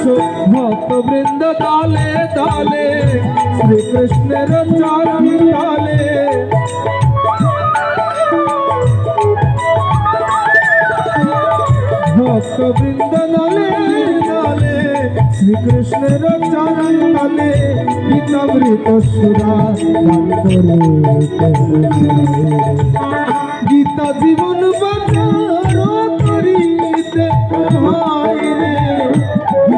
এসো ভক্ত বৃন্দ তালে তালে শ্রীকৃষ্ণের চরণ তালে ভক্ত বৃন্দ নালে নালে শ্রীকৃষ্ণের চরণ তালে গীতামৃত সুরা গীতা জীবন বাঁচার করিতে হয় রে।